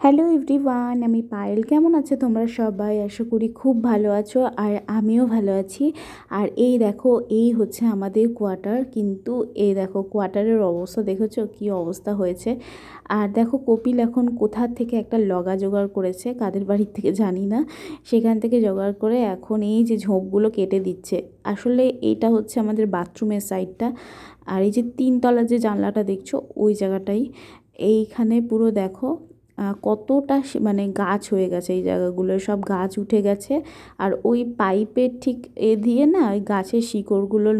Hello everyone, আমি পায়েল। কেমন আছো তোমরা সবাই? আশা করি খুব ভালো আছো আর আমিও ভালো আছি। আর এই দেখো, এই হচ্ছে আমাদের কোয়ার্টার। কিন্তু এই দেখো, কোয়ার্টারের অবস্থা দেখেছ? কি অবস্থা হয়েছে? আর দেখো, কপিল এখন কোথার থেকে একটা লগা জোগাড় করেছে কাদের বাড়ির থেকে জানি না। সেখান থেকে জোগাড় করে এখন এই যে ঝোপগুলো কেটে দিচ্ছে। আসলে এটা হচ্ছে আমাদের বাথরুমের সাইডটা। আর এই যে তিনতলা যে জানলাটা দেখছ, ওই জায়গাটাই। এইখানে পুরো দেখো কতটা মানে গাছ হয়ে গেছে এই জায়গাগুলো, সব গাছ উঠে গেছে। আর ওই পাইপের ঠিক এ দিয়ে না, ওই গাছের শিকড়গুলো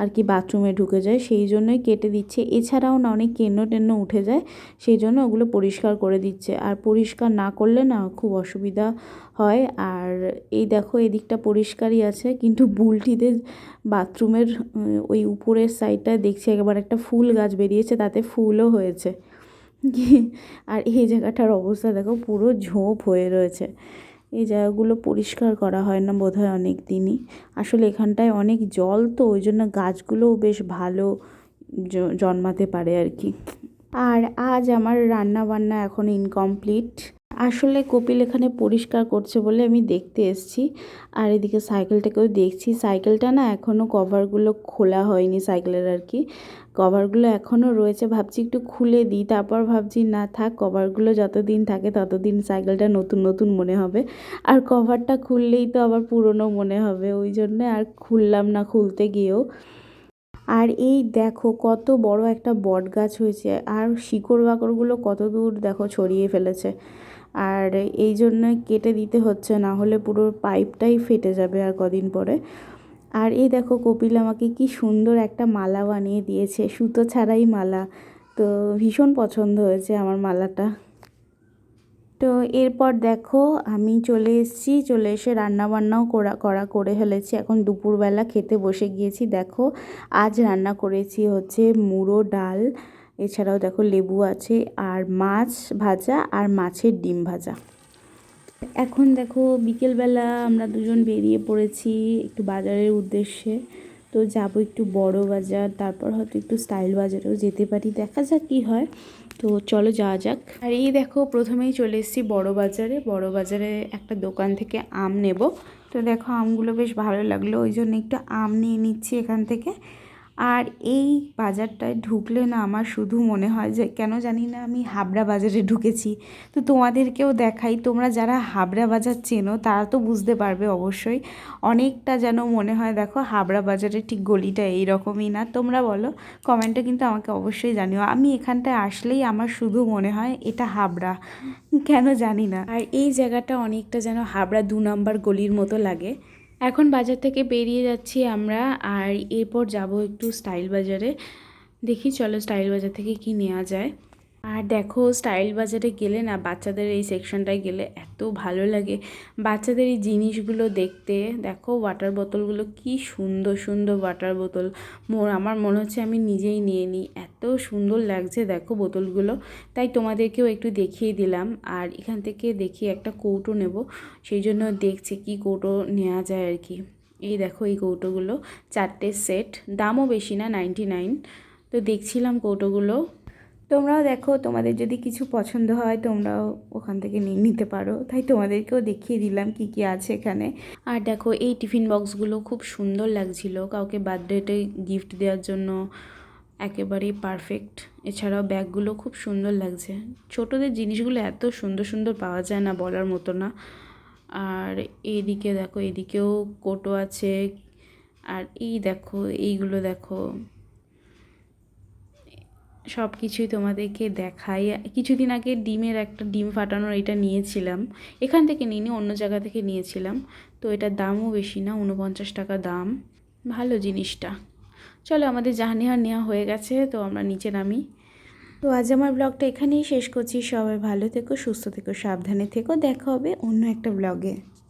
আর কি বাথরুমে ঢুকে যায়, সেই জন্যই কেটে দিচ্ছে। এছাড়াও না অনেক কেন্ন টেন্ন উঠে যায়, সেই জন্য ওগুলো পরিষ্কার করে দিচ্ছে। আর পরিষ্কার না করলে না খুব অসুবিধা হয়। আর এই দেখো, এদিকটা পরিষ্কারই আছে, কিন্তু বুলটিদের বাথরুমের ওই উপরের সাইডটায় দেখছি, একবার একটা ফুল গাছ বেরিয়েছে, তাতে ফুলও হয়েছে। আর এই জায়গাটার অবস্থা দেখো, পুরো ঝোপ হয়ে রয়েছে। এই জায়গাগুলো পরিষ্কার করা হয় না বোধ হয় অনেক দিনই। আসলে এখানটায় অনেক জল তো, ওই জন্য গাছগুলোও বেশ ভালো জন্মাতে পারে আর কি। আর আজ আমার রান্না বান্না এখন ইনকমপ্লিট আসলে কপিল এখানে পরিষ্কার করছে বলে আমি দেখতে এসছি। আর এদিকে সাইকেলটাকেও দেখছি। সাইকেলটা না এখনও কভারগুলো খোলা হয়নি সাইকেলের আর কি। কভারগুলো এখনও রয়েছে। ভাবছি একটু খুলে দিই। তারপর ভাবছি, না থাক, কভারগুলো যতদিন থাকে ততদিন সাইকেলটা নতুন নতুন মনে হবে। আর কভারটা খুললেই তো আবার পুরনো মনে হবে। ওই জন্যে আর খুললাম না খুলতে গিয়েও। আর এই দেখো কত বড় একটা বট গাছ হয়েছে। আর শিকড় বাকড়গুলো কত দূর দেখো ছড়িয়ে ফেলেছে। আর এই জন্য কেটে দিতে হচ্ছে, না হলে পুরো পাইপটাই ফেটে যাবে আর কদিন পরে। আর এই দেখো কপিল আমাকে কি সুন্দর একটা মালা বানিয়ে দিয়েছে, সুতো ছাড়াই মালা। তো ভীষণ পছন্দ হয়েছে আমার মালাটা। তো এরপর দেখো আমি চলে এসেছি, চলে এসে রান্নাবান্নাও করা করা করে ফেলেছি। এখন দুপুরবেলা খেতে বসে গিয়েছি। দেখো আজ রান্না করেছি হচ্ছে মুড়ো ডাল। এছাড়াও দেখো লেবু আছে, আর মাছ ভাজা, আর মাছের ডিম ভাজা। এখন দেখো বিকেলবেলা আমরা দুজন বেরিয়ে পড়েছি একটু বাজারের উদ্দেশ্যে। তো যাব একটু বড় বাজার, তারপর হয়তো একটু স্টাইল বাজারেও যেতে পারি, দেখা যাক কী হয়। তো চলো যাওয়া যাক। আর এই দেখো প্রথমেই চলে এসেছি বড় বাজারে। বড় বাজারে একটা দোকান থেকে আম নেব। তো দেখো আমগুলো বেশ ভালো লাগল, ওই জন্য একটু আম নিয়ে নিচ্ছি এখান থেকে। আর এই বাজারটায় ঢুকলে না আমার শুধু মনে হয় যে, কেন জানি না আমি হাবড়া বাজারে ঢুকেছি। তো তোমাদেরকেও দেখাই, তোমরা যারা হাবড়া বাজার চেনো, তারা তো বুঝতে পারবে অবশ্যই। অনেকটা যেন মনে হয়, দেখো হাবড়া বাজারের ঠিক গলিটা এই রকমই না। তোমরা বলো, কমেন্টে কিন্তু আমাকে অবশ্যই জানিও। আমি এখানটায় আসলেই আমার শুধু মনে হয় এটা হাবড়া। কেন জানি না। আর এই জায়গাটা অনেকটা যেন হাবড়া দু নম্বর গলির মতো লাগে। এখন বাজার থেকে বেরিয়ে যাচ্ছি আমরা, আর এরপর যাব একটু স্টাইল বাজারে। দেখি চলো স্টাইল বাজার থেকে কি নেওয়া যায়। আর দেখো, স্টাইল বাজারে গেলে না বাচ্চাদের এই সেকশনটায় গেলে এত ভালো লাগে। বাচ্চাদের এই জিনিসগুলো দেখতে, দেখো ওয়াটার বোতলগুলো কি সুন্দর সুন্দর ওয়াটার বোতল মোর, আমার মনে হচ্ছে আমি নিজেই নিয়ে নিই এত সুন্দর লাগছে, দেখো বোতলগুলো। তাই তোমাদেরকেও একটু দেখিয়ে দিলাম। আর এখান থেকে দেখি একটা কৌটো নেব। সেই জন্য দেখছি কি কৌটো নেওয়া যায় আর কি। এই দেখো এই কৌটোগুলো, চারটে সেট। দামও বেশি না নাইনটি নাইন তো দেখছিলাম কৌটোগুলো। তোমরাও দেখো, তোমাদের যদি কিছু পছন্দ হয়, তোমরাও ওখান থেকে নিয়ে নিতে পারো। তাই তোমাদেরকেও দেখিয়ে দিলাম কি কি আছে এখানে। আর দেখো এই টিফিন বক্সগুলো খুব সুন্দর লাগছিল কাউকে বার্থডেতে গিফট দেওয়ার জন্য। একেবারেই পারফেক্ট এছাড়াও ব্যাগগুলো খুব সুন্দর লাগছে। ছোটোদের জিনিসগুলো এত সুন্দর সুন্দর পাওয়া যায় না বলার মতো না। আর এইদিকে দেখো, এদিকেও কোটো আছে। আর এই দেখো, এইগুলো দেখো। সব কিছুই তোমাদেরকে দেখাই। কিছুদিন আগে ডিমের একটা ডিম ফাটানোর এটা নিয়েছিলাম। এখান থেকে নিইনি, অন্য জায়গা থেকে নিয়েছিলাম। তো এটার দামও বেশি না উনপঞ্চাশ টাকা দাম। ভালো জিনিসটা। চলো আমাদের জাহানিহার নেওয়া হয়ে গেছে, তো আমরা নিচে নামি। তো আজ আমার ব্লগটা এখানেই শেষ করছি। সবাই ভালো থেকো, সুস্থ থেকো, সাবধানে থেকো। দেখা হবে অন্য একটা ব্লগে।